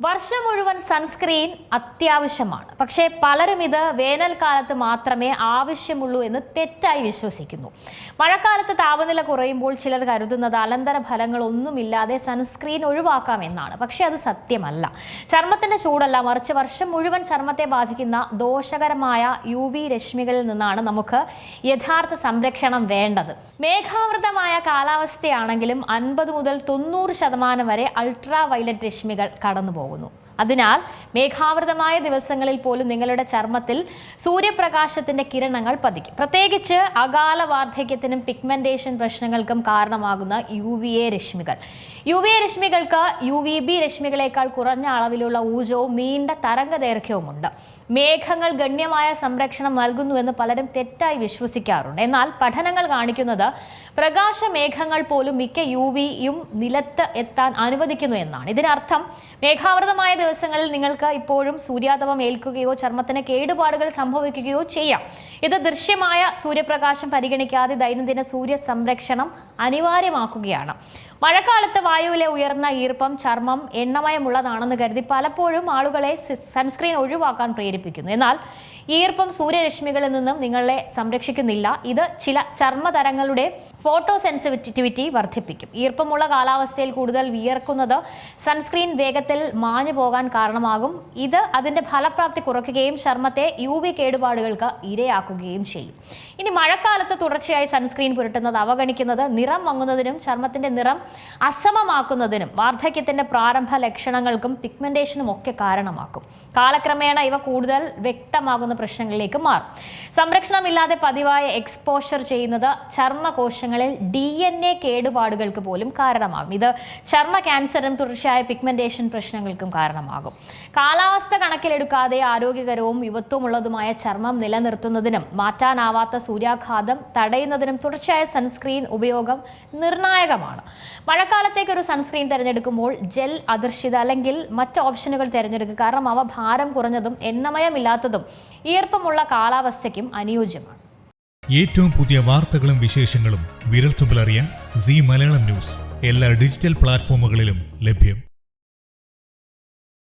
വർഷം മുഴുവൻ സൺസ്ക്രീൻ അത്യാവശ്യമാണ്. പക്ഷേ പലരും ഇത് വേനൽക്കാലത്ത് മാത്രമേ ആവശ്യമുള്ളൂ എന്ന് തെറ്റായി വിശ്വസിക്കുന്നു. മഴക്കാലത്ത് താപനില കുറയുമ്പോൾ ചിലർ കരുതുന്നത് അനന്തര ഫലങ്ങളൊന്നുമില്ലാതെ സൺസ്ക്രീൻ ഒഴിവാക്കാം എന്നാണ്. പക്ഷേ അത് സത്യമല്ല. ചർമ്മത്തിന്റെ ചൂടല്ല മറിച്ച് വർഷം മുഴുവൻ ചർമ്മത്തെ ബാധിക്കുന്ന ദോഷകരമായ യു വി രശ്മികളിൽ നിന്നാണ് നമുക്ക് യഥാർത്ഥ സംരക്ഷണം വേണ്ടത്. മേഘാവൃതമായ കാലാവസ്ഥയാണെങ്കിലും അൻപത് മുതൽ തൊണ്ണൂറ് ശതമാനം വരെ അൾട്രാ വയലറ്റ് രശ്മികൾ കടന്നു の അതിനാൽ മേഘാവൃതമായ ദിവസങ്ങളിൽ പോലും നിങ്ങളുടെ ചർമ്മത്തിൽ സൂര്യപ്രകാശത്തിന്റെ കിരണങ്ങൾ പതിക്കും. പ്രത്യേകിച്ച് അകാല വാർദ്ധക്യത്തിനും പിഗ്മെന്റേഷൻ പ്രശ്നങ്ങൾക്കും കാരണമാകുന്ന യു വി എ രശ്മികൾ. യു വി എ രശ്മികൾക്ക് യു വി ബി രശ്മികളേക്കാൾ കുറഞ്ഞ അളവിലുള്ള ഊർജവും നീണ്ട തരംഗദൈർഘ്യവുമുണ്ട് മേഘങ്ങൾ ഗണ്യമായ സംരക്ഷണം നൽകുന്നുവെന്ന് പലരും തെറ്റായി വിശ്വസിക്കാറുണ്ട്. എന്നാൽ പഠനങ്ങൾ കാണിക്കുന്നത് പ്രകാശ മേഘങ്ങൾ പോലും മിക്ക യു വിയും നിലത്ത് എത്താൻ അനുവദിക്കുന്നു എന്നാണ്. ഇതിനർത്ഥം മേഘാവൃതമായ ദിവസങ്ങളിൽ നിങ്ങൾക്ക് ഇപ്പോഴും സൂര്യാതപം ഏൽക്കുകയോ ചർമ്മത്തിന് കേടുപാടുകൾ സംഭവിക്കുകയോ ചെയ്യാം. ഇത് ദൃശ്യമായ സൂര്യപ്രകാശം പരിഗണിക്കാതെ ദൈനംദിന സൂര്യ സംരക്ഷണം അനിവാര്യമാക്കുകയാണ്. മഴക്കാലത്ത് വായുവിലെ ഉയർന്ന ഈർപ്പം ചർമ്മം എണ്ണമയമുള്ളതാണെന്ന് കരുതി പലപ്പോഴും ആളുകളെ സൺസ്ക്രീൻ ഒഴിവാക്കാൻ പ്രേരിപ്പിക്കുന്നു. എന്നാൽ ഈർപ്പം സൂര്യരശ്മികളിൽ നിന്നും നിങ്ങളെ സംരക്ഷിക്കുന്നില്ല. ഇത് ചില ചർമ്മതരങ്ങളുടെ ഫോട്ടോ സെൻസിറ്റിവിറ്റി വർദ്ധിപ്പിക്കും. ഈർപ്പമുള്ള കാലാവസ്ഥയിൽ കൂടുതൽ വിയർക്കുന്നത് സൺസ്ക്രീൻ വേഗത്തിൽ മാഞ്ഞു പോകാൻ കാരണമാകും. ഇത് അതിന്റെ ഫലപ്രാപ്തി കുറയ്ക്കുകയും ചർമ്മത്തെ യു വി കേടുപാടുകൾക്ക് ഇരയാക്കുകയും ചെയ്യും. ഇനി മഴക്കാലത്ത് തുടർച്ചയായി സൺസ്ക്രീൻ പുരട്ടുന്നത് അവഗണിക്കുന്നത് നിറം മങ്ങുന്നതിനും ചർമ്മത്തിന്റെ നിറം അസമമാക്കുന്നതിനും വാർദ്ധക്യത്തിന്റെ പ്രാരംഭ ലക്ഷണങ്ങൾക്കും പിഗ്മെന്റേഷനും ഒക്കെ കാരണമാക്കും. കാലക്രമേണ ഇവ കൂടുതൽ വ്യക്തമാകുന്ന പ്രശ്നങ്ങളിലേക്ക് മാറും. സംരക്ഷണമില്ലാതെ പതിവായ എക്സ്പോഷർ ചെയ്യുന്നത് ചർമ്മകോശങ്ങളിൽ ഡി എൻ എ കേടുപാടുകൾക്ക് പോലും കാരണമാകും. ഇത് ചർമ്മ ക്യാൻസറും തുടർച്ചയായ പിഗ്മെന്റേഷൻ പ്രശ്നങ്ങൾക്കും കാരണമാകും. കാലാവസ്ഥ കണക്കിലെടുക്കാതെ ആരോഗ്യകരവും യുവത്വമുള്ളതുമായ ചർമ്മം നിലനിർത്തുന്നതിനും മാറ്റാനാവാത്ത സൂര്യാഘാതം തടയുന്നതിനും തുടർച്ചയായ സൺസ്ക്രീൻ ഉപയോഗം നിർണായകമാണ്. മഴക്കാലത്തേക്ക് ഒരു സൺസ്ക്രീൻ തിരഞ്ഞെടുക്കുമ്പോൾ ജെൽ അധിഷ്ഠിത അല്ലെങ്കിൽ മറ്റ് ഓപ്ഷനുകൾ തിരഞ്ഞെടുക്കുക കാരണം അവ ഭാരം കുറഞ്ഞതും എണ്ണമയമില്ലാത്തതും ഈർപ്പമുള്ള കാലാവസ്ഥയ്ക്കും അനുയോജ്യമാണ്. ഏറ്റവും പുതിയ വാർത്തകളും വിശേഷങ്ങളും വിരൽത്തുമ്പിലറിയാൻ സി മലയാളം ന്യൂസ്. എല്ലാ ഡിജിറ്റൽ പ്ലാറ്റ്ഫോമുകളിലും ലഭ്യം.